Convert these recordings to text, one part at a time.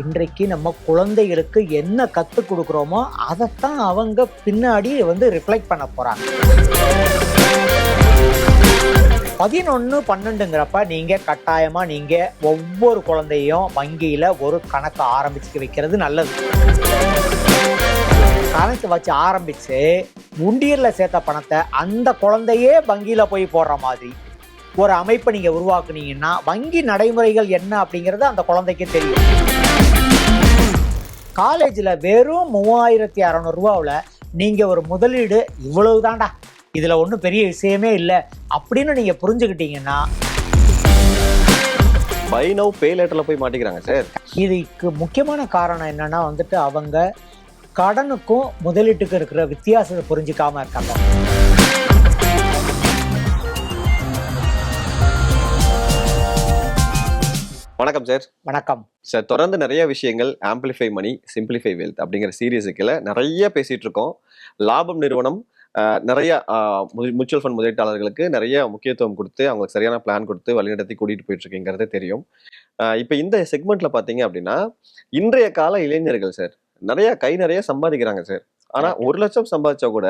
இன்றைக்கு நம்ம குழந்தைகளுக்கு என்ன கற்றுக் கொடுக்குறோமோ அதைத்தான் அவங்க பின்னாடி வந்து ரிஃப்ளெக்ட் பண்ண போகிறாங்க பதினொன்று பன்னெண்டுங்கிறப்ப நீங்கள் கட்டாயமாக நீங்கள் ஒவ்வொரு குழந்தையும் வங்கியில் ஒரு கணக்கு ஆரம்பிச்சுக்க வைக்கிறது நல்லது. கணக்கு வச்சு ஆரம்பித்து உண்டியரில் சேர்த்த பணத்தை அந்த குழந்தையே வங்கியில் போய் போடுற மாதிரி ஒரு அமைப்பை நீங்கள் உருவாக்குனீங்கன்னா வங்கி நடைமுறைகள் என்ன அப்படிங்கிறது அந்த குழந்தைக்கு தெரியும். காலேஜில் வெறும் மூவாயிரத்தி அறநூறுவாவில் நீங்கள் ஒரு முதலீடு இவ்வளவு தான்டா இதில் ஒன்றும் பெரிய விஷயமே இல்லை. அப்படின்னு நீங்கள் புரிஞ்சுக்கிட்டீங்கன்னா பை நவ் பே லேட்டர்ல போய் மாட்டிக்கிறாங்க சார் இதுக்கு முக்கியமான காரணம் என்னன்னா வந்துட்டு அவங்க கடனுக்கும் முதலீட்டுக்கும் இருக்கிற வித்தியாசத்தை புரிஞ்சுக்காம இருக்காங்க. வணக்கம் சார். வணக்கம். சார் தொடர்ந்து நிறைய விஷயங்கள் ஆம்பிளிஃபை மணி சிம்பிளிஃபை வெல்த் அப்படிங்கிற சீரியஸுக்குள்ள நிறைய பேசிட்டு இருக்கோம். லாபம் நிறுவனம் நிறைய மியூச்சுவல் ஃபண்ட் முதலீட்டாளர்களுக்கு நிறைய முக்கியத்துவம் கொடுத்து அவங்களுக்கு சரியான பிளான் கொடுத்து வழிநடத்தி கூட்டிட்டு போயிட்டு இருக்கீங்கிறது தெரியும். இப்போ இந்த செக்மெண்ட்ல பாத்தீங்க அப்படின்னா இன்றைய கால இளைஞர்கள் சார் நிறைய கை நிறைய சம்பாதிக்கிறாங்க சார். ஆனா ஒரு லட்சம் சம்பாதிச்சா கூட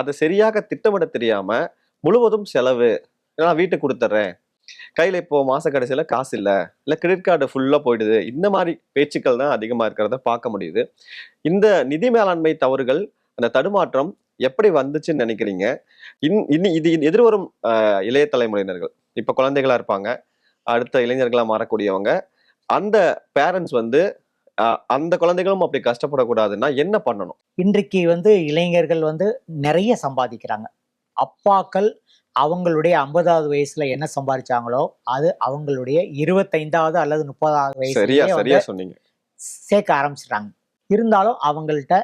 அதை சரியாக திட்டமிட தெரியாம முழுவதும் செலவு நான் வீட்டுக்கு கொடுத்துட்றேன் கையில இப்போ மாச கடைசியில காசு இல்லை. இல்லை கிரெடிட் கார்டு ஃபுல்லா போயிடுது. இந்த மாதிரி பேச்சுக்கள் தான் அதிகமா இருக்கிறத பார்க்க முடியுது. இந்த நிதி மேலாண்மை தவறுகள் அந்த தடுமாற்றம் எப்படி வந்துச்சுன்னு நினைக்கிறீங்க? இன் இனி இது எதிர்வரும் இளைய தலைமுறையினர்கள். இப்ப குழந்தைகளா இருப்பாங்க. அடுத்த இளைஞர்களா மாறக்கூடியவங்க. அந்த பேரண்ட்ஸ் வந்து அந்த குழந்தைகளும் அப்படி கஷ்டப்படக்கூடாதுன்னா என்ன பண்ணணும்? இன்றைக்கு வந்து இளைஞர்கள் வந்து நிறைய சம்பாதிக்கிறாங்க. அப்பாக்கள் அவங்களுடைய ஐம்பதாவது வயசுல என்ன சம்பாதிச்சாங்களோ அது அவங்களுடைய இருபத்தைந்தாவது அல்லது முப்பதாவது வயசுலயே சொன்னீங்க. சேர்க்க ஆரம்பிச்சிட்டாங்க. இருந்தாலும் அவங்கள்ட்ட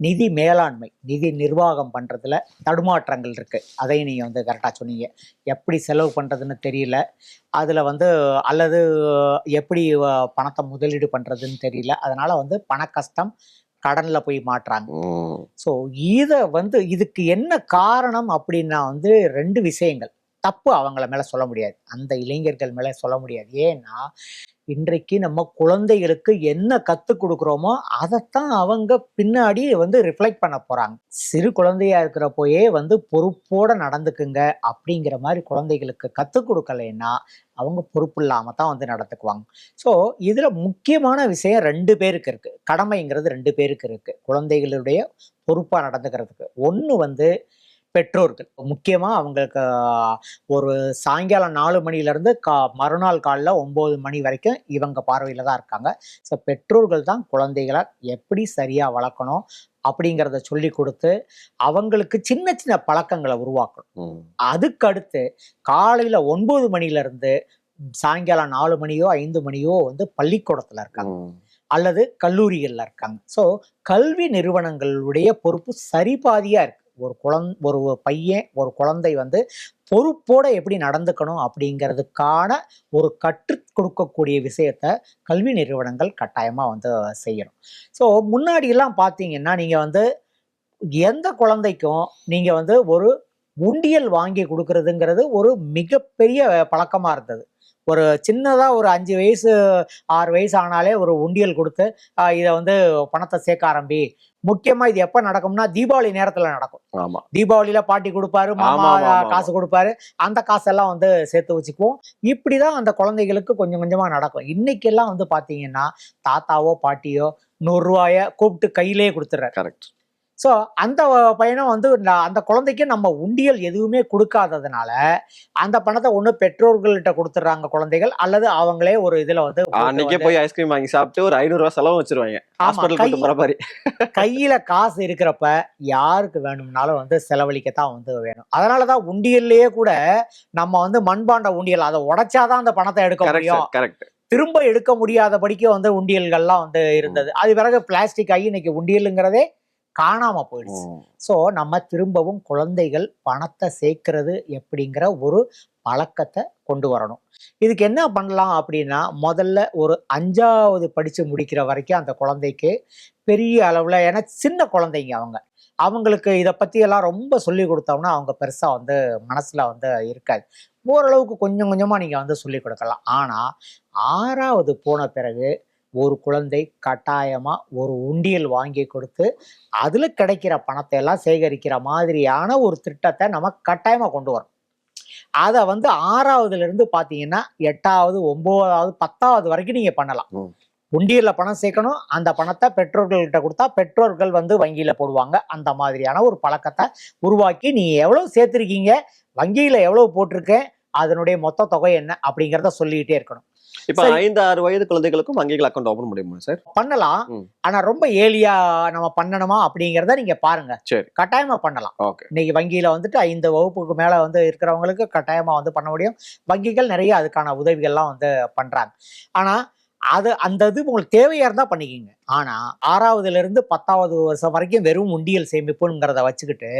நிதி மேலாண்மை நிதி நிர்வாகம் பண்றதுல தடுமாற்றங்கள் இருக்கு. அதையும் நீங்க வந்து கரெக்டாக சொன்னீங்க. எப்படி செலவு பண்றதுன்னு தெரியல. அதுல வந்து அல்லது எப்படி பணத்தை முதலீடு பண்றதுன்னு தெரியல. அதனால வந்து பண கஷ்டம் கடன்ல போய் மாட்டுறாங்க ஸோ இதை வந்து இதுக்கு என்ன காரணம் அப்படின்னா வந்து ரெண்டு விஷயங்கள். தப்பு அவங்கள மேல சொல்ல முடியாது. அந்த இளைஞர்கள் மேல சொல்ல முடியாது. ஏன்னா இன்றைக்கு நம்ம குழந்தைகளுக்கு என்ன கற்றுக் கொடுக்குறோமோ அதைத்தான் அவங்க பின்னாடி வந்து ரிஃப்ளெக்ட் பண்ண போறாங்க. சிறு குழந்தையா இருக்கிறப்போயே வந்து பொறுப்போட நடந்துக்குங்க அப்படிங்கிற மாதிரி குழந்தைகளுக்கு கற்றுக் கொடுக்கலைன்னா அவங்க பொறுப்பு இல்லாம தான் வந்து நடந்துக்குவாங்க. ஸோ இதுல முக்கியமான விஷயம் ரெண்டு பேருக்கு இருக்கு. கடமைங்கிறது ரெண்டு பேருக்கு இருக்கு. குழந்தைகளுடைய பொறுப்பா நடந்துக்கிறதுக்கு. ஒன்று வந்து பெற்றோர்கள். முக்கியமா அவங்களுக்கு ஒரு சாயங்காலம் நாலு மணில இருந்து கா மறுநாள் காலைல ஒன்பது மணி வரைக்கும் இவங்க பார்வையில தான் இருக்காங்க. ஸோ பெற்றோர்கள் தான் குழந்தைகளை எப்படி சரியா வளர்க்கணும் அப்படிங்கிறத சொல்லி கொடுத்து அவங்களுக்கு சின்ன சின்ன பழக்கங்களை உருவாக்கணும். உம் அதுக்கு அடுத்து காலையில ஒன்பது மணில இருந்து சாயங்காலம் நாலு மணியோ ஐந்து மணியோ வந்து பள்ளிக்கூடத்துல இருக்காங்க. அல்லது கல்லூரிகள்ல இருக்காங்க. ஸோ கல்வி நிறுவனங்களுடைய பொறுப்பு சரிபாதியா இருக்கு. ஒரு குழந் ஒரு பையன் ஒரு குழந்தை வந்து பொறுப்போட எப்படி நடந்துக்கணும் அப்படிங்கிறதுக்கான ஒரு கற்றுக் கொடுக்கக்கூடிய விஷயத்த கல்வி நிறுவனங்கள் கட்டாயமாக வந்து செய்யணும். ஸோ முன்னாடியெல்லாம் பார்த்தீங்கன்னா நீங்கள் வந்து எந்த குழந்தைக்கும் நீங்கள் வந்து ஒரு உண்டியல் வாங்கி கொடுக்கறதுங்கிறது ஒரு மிகப்பெரிய பழக்கமாக இருந்தது. ஒரு சின்னதா ஒரு அஞ்சு வயசு ஆறு வயசு ஆனாலே ஒரு உண்டியல் கொடுத்து இதை வந்து பணத்தை சேர்க்க ஆரம்பி. முக்கியமா இது எப்ப நடக்கும்னா தீபாவளி நேரத்துல நடக்கும். ஆமா. தீபாவளியில பாட்டி கொடுப்பாரு மாமா. காசு கொடுப்பாரு அந்த காசெல்லாம் வந்து சேர்த்து வச்சுக்குவோம். இப்படிதான் அந்த குழந்தைகளுக்கு கொஞ்சம் கொஞ்சமா நடக்கும். இன்னைக்கெல்லாம் வந்து பாத்தீங்கன்னா தாத்தாவோ பாட்டியோ நூறு ரூபாய கூப்பிட்டு கையிலேயே கொடுத்துட்றாரு கரெக்ட் ஸோ அந்த பையனும் வந்து அந்த குழந்தைக்கு நம்ம உண்டியல் எதுவுமே கொடுக்காததுனால அந்த பணத்தை ஒண்ணு பெற்றோர்கள்ட்ட கொடுத்துட்றாங்க குழந்தைகள் அல்லது அவங்களே ஒரு இதுல வந்து அன்னைக்கே போய் ஐஸ்கிரீம் வாங்கி சாப்பிட்டு ஒரு ஐநூறு ரூபாய் செலவு வச்சிருவாங்க. ஹாஸ்பிட்டல் கையில காசு இருக்கிறப்ப யாருக்கு வேணும்னாலும் வந்து செலவழிக்கத்தான் வந்து வேணும். அதனாலதான் உண்டியல்லையே கூட நம்ம வந்து மண்பாண்ட உண்டியல் அதை உடைச்சாதான் அந்த பணத்தை எடுக்க முடியும். கரெக்ட் திரும்ப எடுக்க முடியாதபடிக்கு வந்து உண்டியல்கள்லாம் வந்து இருந்தது. அது பிறகு பிளாஸ்டிக் ஆகி இன்னைக்கு உண்டியலுங்கிறதே காணாம போயிடுச்சு. ஸோ நம்ம திரும்பவும் குழந்தைகள் பணத்தை சேர்க்கறது எப்படிங்கிற ஒரு பழக்கத்தை கொண்டு வரணும். இதுக்கு என்ன பண்ணலாம் அப்படின்னா முதல்ல ஒரு அஞ்சாவது படிச்சு முடிக்கிற வரைக்கும் அந்த குழந்தைக்கு பெரிய அளவுல ஏன்னா சின்ன குழந்தைங்க அவங்க. அவங்களுக்கு இதை பத்தி எல்லாம் ரொம்ப சொல்லி கொடுத்தோம்னா அவங்க பெருசா வந்து மனசுல வந்து இருக்காது. ஓரளவுக்கு கொஞ்சம் கொஞ்சமா நீங்க வந்து சொல்லி கொடுக்கலாம். ஆனா ஆறாவது போன பிறகு ஒரு குழந்தை கட்டாயமா ஒரு உண்டியல் வாங்கி கொடுத்து அதுல கிடைக்கிற பணத்தை எல்லாம் சேகரிக்கிற மாதிரியான ஒரு திட்டத்தை நம்ம கட்டாயமா கொண்டு வரோம் அதை வந்து ஆறாவதுல இருந்து பாத்தீங்கன்னா எட்டாவது ஒன்பதாவது பத்தாவது வரைக்கும் நீங்க பண்ணலாம். உண்டியல்ல பணம் சேர்க்கணும். அந்த பணத்தை பெற்றோர்கள்கிட்ட கொடுத்தா பெற்றோர்கள் வந்து வங்கியில போடுவாங்க. அந்த மாதிரியான ஒரு பழக்கத்தை உருவாக்கி நீ எவ்வளவு சேர்த்திருக்கீங்க? வங்கியில எவ்வளவு போட்டிருக்கேன்? அதனுடைய மொத்த தொகை என்ன? அப்படிங்கிறத சொல்லிக்கிட்டே இருக்கணும். இப்ப. ஐந்து ஆறு வயது குழந்தைகளுக்கும் வங்கிகள் அக்கௌண்ட் ஓபன் முடியுமா சார் பண்ணலாம். ஆனா ரொம்ப ஏலியா நம்ம பண்ணணுமா அப்படிங்கிறத நீங்க பாருங்க. சரி. கட்டாயமா பண்ணலாம். இன்னைக்கு வங்கியில வந்துட்டு ஐந்து வகுப்புக்கு மேல வந்து இருக்கிறவங்களுக்கு கட்டாயமா வந்து பண்ண முடியும். வங்கிகள் நிறைய அதுக்கான உதவிகள்லாம் வந்து பண்றாங்க. ஆனா அது அந்த இது உங்களுக்கு தேவையா இருந்தா பண்ணிக்கிங்க. ஆனா ஆறாவதுல இருந்து பத்தாவது வருஷம் வரைக்கும் வெறும் உண்டியல் சேமிப்புங்கிறத வச்சுக்கிட்டு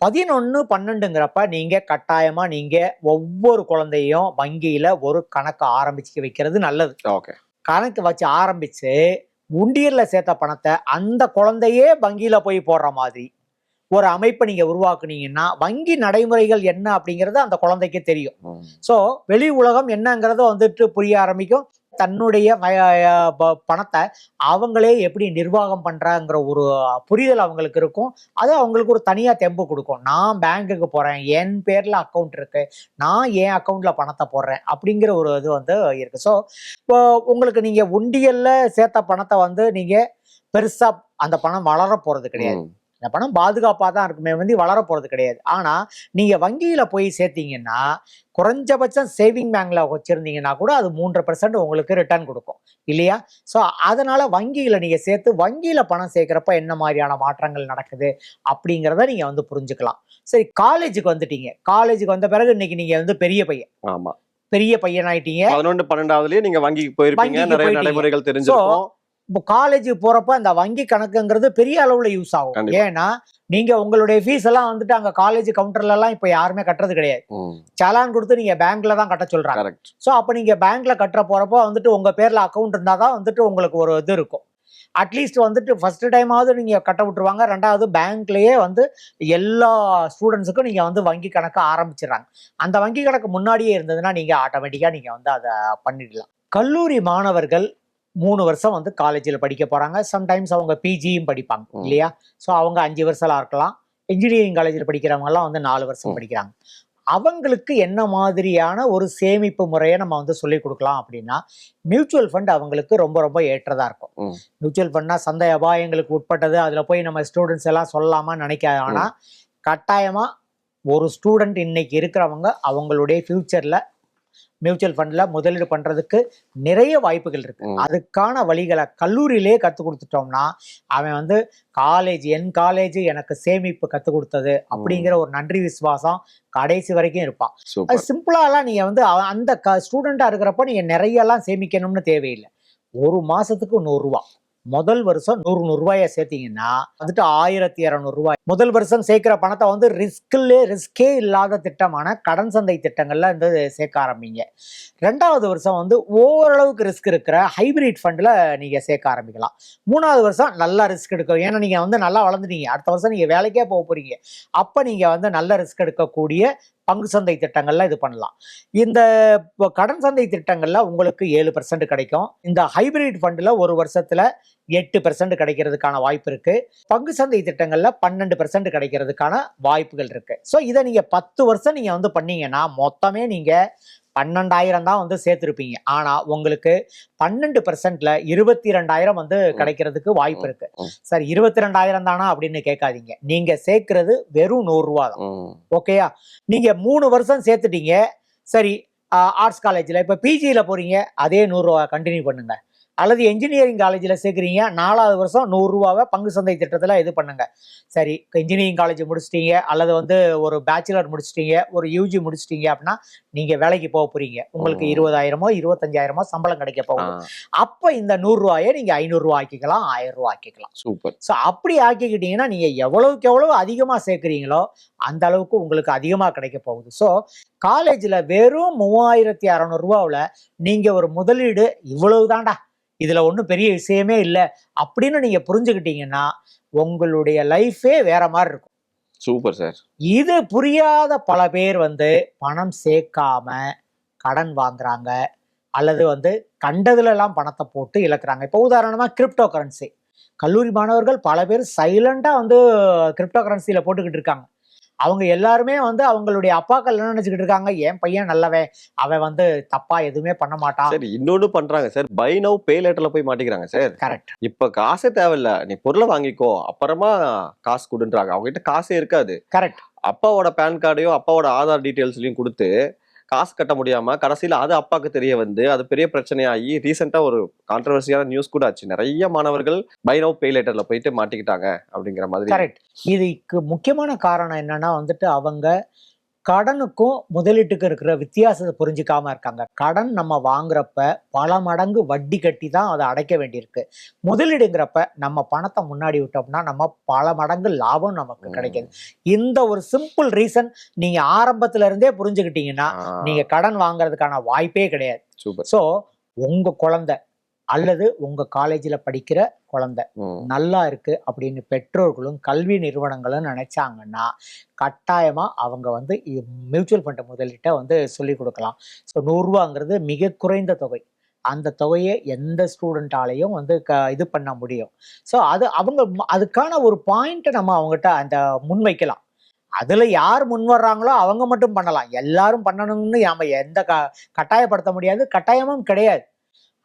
பதினொன்னு பன்னெண்டுங்கிறப்ப நீங்க கட்டாயமா நீங்க ஒவ்வொரு குழந்தையும் வங்கியில ஒரு கணக்கு ஆரம்பிச்சு வைக்கிறது நல்லது. ஓகே. கணக்கு வச்சு ஆரம்பிச்சு உண்டியல்ல சேர்த்த பணத்தை அந்த குழந்தையே வங்கியில போய் போடுற மாதிரி ஒரு அமைப்பை நீங்க உருவாக்குனீங்கன்னா வங்கி நடைமுறைகள் என்ன அப்படிங்கிறது அந்த குழந்தைக்கு தெரியும். ஸோ வெளி உலகம் என்னங்கிறத வந்துட்டு புரிய ஆரம்பிக்கும். தன்னுடைய பணத்தை அவங்களே எப்படி நிர்வாகம் பண்றாங்கிற ஒரு புரிதல் அவங்களுக்கு இருக்கும். அது அவங்களுக்கு ஒரு தனியா தெம்பு கொடுக்கும். நான் பேங்க்குக்கு போறேன் என் பேர்ல அக்கௌண்ட் இருக்கு நான் என் அக்கௌண்ட்ல பணத்தை போடுறேன் அப்படிங்கிற ஒரு இது வந்து இருக்கு. ஸோ இப்போ உங்களுக்கு நீங்க உண்டியல்ல சேர்த்த பணத்தை வந்து நீங்க பெருசா அந்த பணம் வளர போறது கிடையாது இந்த பணம் பாதுகாப்பாக தான் இருக்குமே வந்து வளர போகிறது கிடையாது. ஆனால் நீங்கள் வங்கியில் போய் சேர்த்தீங்கன்னா குறைஞ்சபட்சம் சேவிங் பேங்க்ல வச்சுருந்தீங்கன்னா கூட அது மூன்று பர்சன்ட் உங்களுக்கு ரிட்டர்ன் கொடுக்கும். இல்லையா? ஸோ அதனால வங்கியில் நீங்கள் சேர்த்து வங்கியில் பணம் சேர்க்குறப்ப என்ன மாதிரியான மாற்றங்கள் நடக்குது அப்படிங்கிறத நீங்கள் வந்து புரிஞ்சுக்கலாம். சரி காலேஜுக்கு வந்துட்டீங்க. காலேஜுக்கு வந்த பிறகு இன்னைக்கு நீங்கள் வந்து பெரிய பையன். ஆமா. பெரிய பையன் ஆயிட்டீங்க பதினொன்று பன்னெண்டாவதுலயே நீங்க வங்கிக்கு போயிருப்பீங்க. நிறைய. நடைமுறைகள் தெரிஞ்சிருக்கும். இப்போ காலேஜுக்கு போறப்ப அந்த வங்கி கணக்குங்கிறது பெரிய அளவுல யூஸ் ஆகும். ஏன்னா நீங்க உங்களுடைய ஃபீஸ் எல்லாம் வந்துட்டு அங்க காலேஜ் கவுண்டர்ல எல்லாம் இப்ப யாருமே கட்டுறது கிடையாது. சலான் கொடுத்து நீங்க பேங்க்ல தான் கட்ட சொல்றாங்க. கரெக்ட் ஸோ அப்ப நீங்க பேங்க்ல கட்டுற போறப்போ வந்துட்டு உங்க பேர்ல அக்கௌண்ட் இருந்தா தான் வந்துட்டு உங்களுக்கு ஒரு இது இருக்கும். அட்லீஸ்ட் வந்துட்டு ஃபர்ஸ்ட் டைமாவது நீங்க கட்ட விட்டுருவாங்க. ரெண்டாவது பேங்க்லயே வந்து எல்லா ஸ்டூடெண்ட்ஸுக்கும் நீங்க வந்து வங்கி கணக்கு ஆரம்பிச்சிடுறாங்க. அந்த வங்கி கணக்கு முன்னாடியே இருந்ததுன்னா நீங்க ஆட்டோமேட்டிக்கா நீங்க வந்து அதை பண்ணிடலாம். கல்லூரி மாணவர்கள் மூணு வருஷம் வந்து காலேஜில் படிக்க போறாங்க. சம்டைம்ஸ் அவங்க பிஜியும் படிப்பாங்க. இல்லையா? ஸோ அவங்க அஞ்சு வருஷம்லாம் இருக்கலாம். இன்ஜினியரிங் காலேஜில் படிக்கிறவங்க எல்லாம் வந்து நாலு வருஷம். படிக்கிறாங்க. அவங்களுக்கு என்ன மாதிரியான ஒரு சேமிப்பு முறையை நம்ம வந்து சொல்லி கொடுக்கலாம் அப்படின்னா மியூச்சுவல் ஃபண்ட் அவங்களுக்கு ரொம்ப ரொம்ப ஏற்றதா இருக்கும். மியூச்சுவல் ஃபண்ட்னா சந்தை அபாயங்களுக்கு உட்பட்டது. அதுல போய் நம்ம ஸ்டூடெண்ட்ஸ் எல்லாம் சொல்லலாமா நினைக்காத ஆனா கட்டாயமா ஒரு ஸ்டூடெண்ட் இன்னைக்கு இருக்கிறவங்க அவங்களுடைய ஃபியூச்சர்ல மியூச்சுவல் ஃபண்ட்ல முதலீடு பண்றதுக்கு நிறைய வாய்ப்புகள் இருக்கு. அதுக்கான வழிகளை கல்லூரியிலேயே கற்றுக் கொடுத்துட்டோம்னா அவன் வந்து காலேஜ் என் காலேஜ் எனக்கு சேமிப்பு கற்றுக் கொடுத்தது அப்படிங்கிற ஒரு நன்றி விசுவாசம் கடைசி வரைக்கும் இருப்பான். அது சிம்பிளாலாம் நீங்க வந்து அந்த ஸ்டூடெண்டா இருக்கிறப்ப நீங்க நிறைய எல்லாம் சேமிக்கணும்னு தேவையில்லை. ஒரு மாசத்துக்கு நூறு ரூபாய் முதல் வருஷம் நூறு நூறு ரூபாயை சேர்த்தீங்கன்னா வந்துட்டு ஆயிரத்தி இரநூறு ரூபாய். முதல் வருஷம் சேர்க்கிற பணத்தை வந்து ரிஸ்கில் ரிஸ்கே இல்லாத திட்டமான கடன் சந்தை திட்டங்களில் வந்து சேர்க்க ஆரம்பிங்க. ரெண்டாவது வருஷம் வந்து ஓரளவுக்கு ரிஸ்க் இருக்கிற ஹைபிரிட் ஃபண்டில் நீங்கள் சேர்க்க ஆரம்பிக்கலாம். மூணாவது வருஷம் நல்லா ரிஸ்க் எடுக்கும் ஏன்னா நீங்கள் வந்து நல்லா வளர்ந்துட்டீங்க. அடுத்த வருஷம் நீங்கள் வேலைக்கே போக போகிறீங்க அப்போ நீங்கள் வந்து நல்ல ரிஸ்க் எடுக்கக்கூடிய பங்கு சந்தை திட்டங்கள்லாம் இது பண்ணலாம். இந்த இப்போ கடன் சந்தை திட்டங்களில் உங்களுக்கு ஏழு பர்சன்ட் கிடைக்கும். இந்த ஹைபிரிட் ஃபண்டில் ஒரு வருஷத்தில் எட்டு பர்சன்ட் கிடைக்கிறதுக்கான வாய்ப்பு இருக்கு. பங்கு சந்தை திட்டங்கள்ல பன்னெண்டு பர்சன்ட் கிடைக்கிறதுக்கான வாய்ப்புகள் இருக்கு. ஸோ இதை நீங்க பத்து வருஷம் நீங்க வந்து பண்ணீங்கன்னா மொத்தமே நீங்க பன்னெண்டாயிரம் தான் வந்து சேர்த்துருப்பீங்க. ஆனா உங்களுக்கு பன்னெண்டு பர்சன்ட்ல இருபத்தி ரெண்டாயிரம் வந்து கிடைக்கிறதுக்கு வாய்ப்பு இருக்கு. சார் இருபத்தி ரெண்டாயிரம் தானா அப்படின்னு கேட்காதீங்க. நீங்க சேர்க்கிறது வெறும் நூறு ரூபா தான். ஓகேயா? நீங்க மூணு வருஷம் சேர்த்துட்டீங்க. சரி ஆர்ட்ஸ் காலேஜில் இப்போ பிஜியில் போறீங்க. அதே நூறுரூவா கண்டினியூ பண்ணுங்க. அல்லது என்ஜினியரிங் காலேஜில் சேர்க்குறீங்க நாலாவது வருஷம் நூறுரூவாவை பங்கு சந்தை திட்டத்தில் இது பண்ணுங்க. சரி இன்ஜினியரிங் காலேஜ் முடிச்சிட்டீங்க அல்லது வந்து ஒரு பேச்சுலர் முடிச்சிட்டீங்க ஒரு யூஜி முடிச்சிட்டீங்க அப்படின்னா நீங்கள் வேலைக்கு போக போறீங்க. உங்களுக்கு. இருபதாயிரமோ இருபத்தஞ்சாயிரமோ சம்பளம் கிடைக்க ஆ, போகுது. அப்போ இந்த நூறுரூவாயை நீங்கள் ஐநூறுரூவா ஆக்கிக்கலாம் ஆயிரம் ரூபா ஆக்கிக்கலாம். சூப்பர். ஸோ அப்படி ஆக்கிக்கிட்டீங்கன்னா நீங்க எவ்வளவுக்கு எவ்வளவு அதிகமா சேர்க்குறீங்களோ அந்த அளவுக்கு உங்களுக்கு அதிகமா கிடைக்க போகுது. ஸோ காலேஜ்ல வெறும் மூவாயிரத்தி அறநூறுவாவில் நீங்க ஒரு முதலீடு இவ்வளவுதான்டா. இதுல ஒன்றும் பெரிய விஷயமே இல்லை அப்படின்னு நீங்க புரிஞ்சுக்கிட்டீங்கன்னா உங்களுடைய லைஃபே வேற மாதிரி இருக்கும். சூப்பர் சார் இது புரியாத பல பேர் வந்து பணம் சேர்க்காம கடன் வாங்குறாங்க அல்லது வந்து கண்டதுல எல்லாம் பணத்தை போட்டு இழக்கிறாங்க. இப்போ உதாரணமா கிரிப்டோ கரன்சி கல்லூரி மாணவர்கள் பல பேர் சைலண்டா வந்து கிரிப்டோ கரன்சியில போட்டுக்கிட்டு இருக்காங்க. அவங்க எல்லாருமே வந்து அவங்களுடைய அப்பாக்கள் என்ன நினைச்சுக்கிட்டு இருக்காங்க? என் பையன் நல்லவன். அவன் வந்து தப்பா எதுவுமே பண்ண மாட்டான். சார் இன்னொன்னு பண்றாங்க சார். பை நவ் பே லேட்டர்ல போய் மாட்டிக்கிறாங்க சார். கரெக்ட் இப்ப காசே தேவையில்ல. நீ பொருளை வாங்கிக்கோ. அப்புறமா காசு கொடுன்றாங்க. அவங்க கிட்ட காசே இருக்காது. கரெக்ட் அப்பாவோட பேன் கார்டையும் அப்பாவோட ஆதார் டீட்டெயில்ஸ்லயும் கொடுத்து காசு கட்ட முடியாம கடைசியில் அது அப்பாவுக்கு தெரிய வந்து அது பெரிய பிரச்சனையாகி ரீசெண்டாக ஒரு கான்ட்ரவர்சியான நியூஸ் கூட ஆச்சு. நிறைய மாணவர்கள் பை நோ பே லேட்டர்ல போயிட்டு மாட்டிக்கிட்டாங்க அப்படிங்கிற மாதிரி கரெக்ட் இதுக்கு முக்கியமான காரணம் என்னன்னா வந்துட்டு அவங்க கடனுக்கும் முதலீட்டுக்கும் இருக்கிற வித்தியாசத்தை புரிஞ்சுக்காம இருக்காங்க. கடன் நம்ம வாங்குறப்ப பல மடங்கு வட்டி கட்டி தான் அதை அடைக்க வேண்டியிருக்கு. முதலீடுங்கிறப்ப நம்ம பணத்தை முன்னாடி விட்டோம்னா நம்ம பல மடங்கு லாபம் நமக்கு கிடைக்குது. இந்த ஒரு சிம்பிள் ரீசன் நீங்க ஆரம்பத்துல இருந்தே புரிஞ்சுக்கிட்டீங்கன்னா நீங்க கடன் வாங்குறதுக்கான வாய்ப்பே கிடையாது. ஸோ உங்க குழந்தை அல்லது உங்க காலேஜில் படிக்கிற குழந்தை. நல்லா இருக்கு அப்படின்னு பெற்றோர்களும் கல்வி நிறுவனங்களும் நினைச்சாங்கன்னா கட்டாயமா அவங்க வந்து மியூச்சுவல் ஃபண்ட் முதலீட்டை வந்து சொல்லி கொடுக்கலாம். ஸோ நூறுரூவாங்கிறது மிக குறைந்த தொகை. அந்த தொகையை எந்த ஸ்டூடெண்ட்டாலையும் வந்து க இது பண்ண முடியும். ஸோ அது அவங்க அதுக்கான ஒரு பாயிண்ட்டை நம்ம அவங்ககிட்ட அந்த முன்வைக்கலாம். அதுல யார் முன் வர்றாங்களோ அவங்க மட்டும் பண்ணலாம். எல்லாரும் பண்ணணும்னு நாம எந்த க கட்டாயப்படுத்த முடியாது. கட்டாயமும் கிடையாது.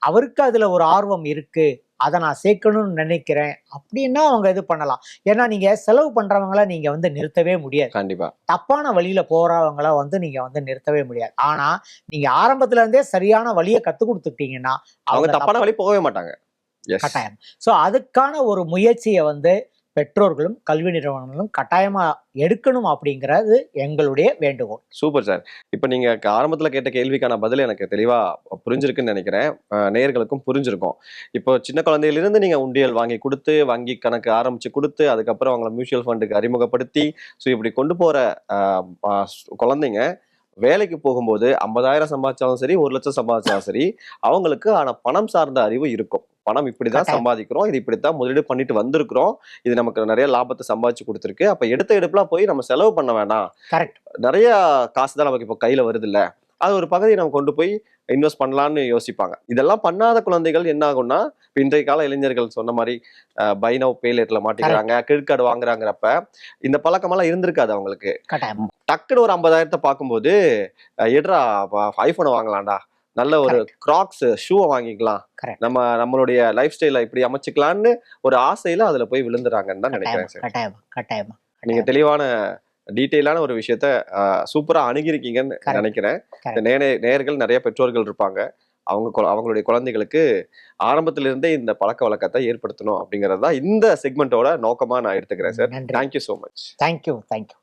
அவருக்கு அதுல ஒரு ஆர்வம் இருக்கு. அதை நான் சேர்க்கணும்னு நினைக்கிறேன். அப்படின்னா அவங்க இது பண்ணலாம். ஏன்னா நீங்க செலவு பண்றவங்கள நீங்க வந்து நிறுத்தவே முடியாது. கண்டிப்பா. தப்பான வழியில போறவங்கள வந்து நீங்க வந்து நிறுத்தவே முடியாது. ஆனா நீங்க ஆரம்பத்துல இருந்தே சரியான வழியை கத்து கொடுத்துட்டீங்கன்னா அவங்க தப்பான வழி போகவே மாட்டாங்க. கட்டாயம். ஸோ அதுக்கான ஒரு முயற்சியை வந்து பெற்றோர்களும் கல்வி நிறுவனங்களும் கட்டாயமா எடுக்கணும் அப்படிங்கிறது எங்களுடைய வேண்டுகோள். Super sir. இப்போ நீங்க ஆரம்பத்துல கேட்ட கேள்விக்கான பதில் எனக்கு தெளிவா புரிஞ்சிருக்குன்னு நினைக்கிறேன். நேயர்களுக்கும் புரிஞ்சிருக்கும். இப்போ சின்ன குழந்தையிலிருந்து நீங்க உண்டியல் வாங்கி கொடுத்து வங்கி கணக்கு ஆரம்பிச்சு கொடுத்து அதுக்கப்புறம் அவங்கள மியூச்சுவல் ஃபண்டுக்கு அறிமுகப்படுத்தி ஸோ இப்படி கொண்டு போற குழந்தைங்க வேலைக்கு போகும்போது ஐம்பதாயிரம் சம்பாதிச்சாலும் சரி ஒரு லட்சம் சம்பாதிச்சாலும் சரி அவங்களுக்கு ஆன பணம் சார்ந்த அறிவு இருக்கும். பணம் இப்படிதான். சம்பாதிக்கிறோம். இது இப்படித்தான் முதலீடு பண்ணிட்டு வந்திருக்கிறோம். இது நமக்கு நிறைய லாபத்தை சம்பாதிச்சு கொடுத்துருக்கு. அப்ப எடுத்த எடுப்புல போய் நம்ம செலவு பண்ண வேணாம். கரெக்ட் நிறைய காசு தான் நமக்கு இப்போ கையில வருது இல்ல அது ஒரு பகுதியை நம்ம கொண்டு போய் இன்வெஸ்ட் பண்ணலாம்னு யோசிப்பாங்க. இதெல்லாம் பண்ணாத குழந்தைகள் என்ன ஆகும்னா இப்ப இன்றைய கால இளைஞர்கள் சொன்ன மாதிரி பை நவ் பே மாட்டிக்கிறாங்க. கிரெடிட் கார்டு வாங்குறாங்கிறப்ப இந்த பழக்கமெல்லாம் இருந்திருக்காது அவங்களுக்கு. டக்குன்னு ஒரு ஐம்பதாயிரத்தை பார்க்கும்போது அஹ், எடுறா ஐபோனை வாங்கலாம்டா. நல்ல ஒரு கிராக்ஸ் ஷூவை வாங்கிக்கலாம். நம்ம நம்மளுடைய லைஃப் ஸ்டைலை இப்படி அமைச்சுக்கலாம்னு ஒரு ஆசையில அதுல போய் விழுந்துறாங்கன்னு தான் நினைக்கிறேன் கட்டாயமா நீங்க தெளிவான டீட்டெயிலான ஒரு விஷயத்த சூப்பரா அணுகிருக்கீங்கன்னு. நினைக்கிறேன். நேர நேயர்கள் நிறைய பெற்றோர்கள் இருப்பாங்க. அவங்க அவங்களுடைய குழந்தைகளுக்கு ஆரம்பத்துல இருந்தே இந்த பழக்க வழக்கத்தை ஏற்படுத்தணும் அப்படிங்கறது தான் இந்த செக்மெண்டோட நோக்கமா நான் எடுத்துக்கிறேன் sir thank you so much thank you thank you